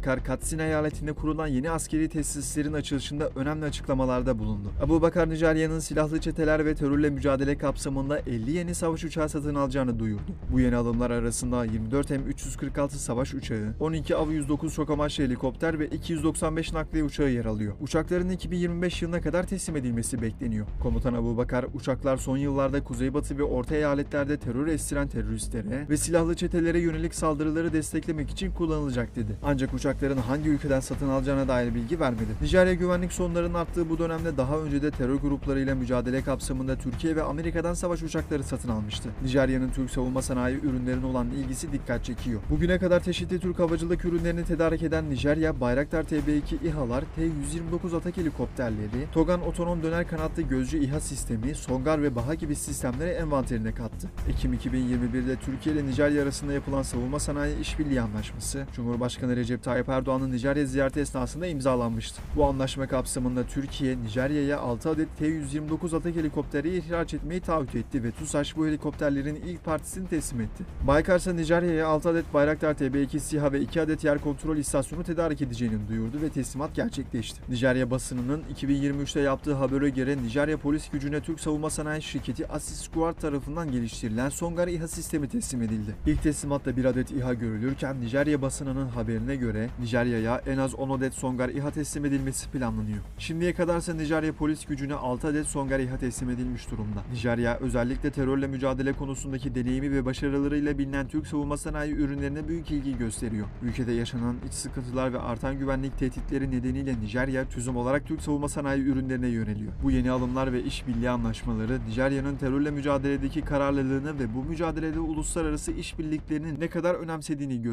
Bakar, Katsina eyaletinde kurulan yeni askeri tesislerin açılışında önemli açıklamalarda bulundu. Abu Bakar Nijerya'nın silahlı çeteler ve terörle mücadele kapsamında 50 yeni savaş uçağı satın alacağını duyurdu. Bu yeni alımlar arasında 24 M346 savaş uçağı, 12 AV-109 çok amaçlı helikopter ve 295 nakliye uçağı yer alıyor. Uçakların 2025 yılına kadar teslim edilmesi bekleniyor. Komutan Abu Bakar, uçaklar son yıllarda Kuzeybatı ve Orta eyaletlerde terör estiren teröristlere ve silahlı çetelere yönelik saldırıları desteklemek için kullanılacak dedi. Ancak uçakların hangi ülkeden satın alacağına dair bilgi vermedi. Nijerya güvenlik sorunlarının arttığı bu dönemde daha önce de terör gruplarıyla mücadele kapsamında Türkiye ve Amerika'dan savaş uçakları satın almıştı. Nijerya'nın Türk savunma sanayi ürünlerine olan ilgisi dikkat çekiyor. Bugüne kadar çeşitli Türk havacılık ürünlerini tedarik eden Nijerya, Bayraktar TB2 İHA'lar, T-129 atak helikopterleri, Togan otonom döner kanatlı gözcü İHA sistemi, Songar ve Baha gibi sistemleri envanterine kattı. Ekim 2021'de Türkiye ile Nijerya arasında yapılan savunma sanayi işbirliği anlaşması, Cumhurbaşkanı Recep Tayyip Erdoğan'ın Nijerya ziyareti esnasında imzalanmıştı. Bu anlaşma kapsamında Türkiye, Nijerya'ya 6 adet T-129 atak helikopteri ihraç etmeyi taahhüt etti ve TUSAŞ bu helikopterlerin ilk partisini teslim etti. Baykar ise Nijerya'ya 6 adet Bayraktar TB2 SİHA ve 2 adet yer kontrol istasyonu tedarik edeceğini duyurdu ve teslimat gerçekleşti. Nijerya basınının 2023'te yaptığı habere göre Nijerya polis gücüne Türk savunma sanayi şirketi Asis Squad tarafından geliştirilen Songar İHA sistemi teslim edildi. İlk teslimatta bir adet İHA görülürken Nijerya basınının haberine göre Nijerya'ya en az 10 adet Songar İHA teslim edilmesi planlanıyor. Şimdiye kadarsa Nijerya polis gücüne 6 adet Songar İHA teslim edilmiş durumda. Nijerya özellikle terörle mücadele konusundaki deneyimi ve başarılarıyla bilinen Türk savunma sanayi ürünlerine büyük ilgi gösteriyor. Ülkede yaşanan iç sıkıntılar ve artan güvenlik tehditleri nedeniyle Nijerya çözüm olarak Türk savunma sanayi ürünlerine yöneliyor. Bu yeni alımlar ve işbirliği anlaşmaları Nijerya'nın terörle mücadeledeki kararlılığını ve bu mücadelede uluslararası işbirliklerinin ne kadar önemsediğini gösteriyor.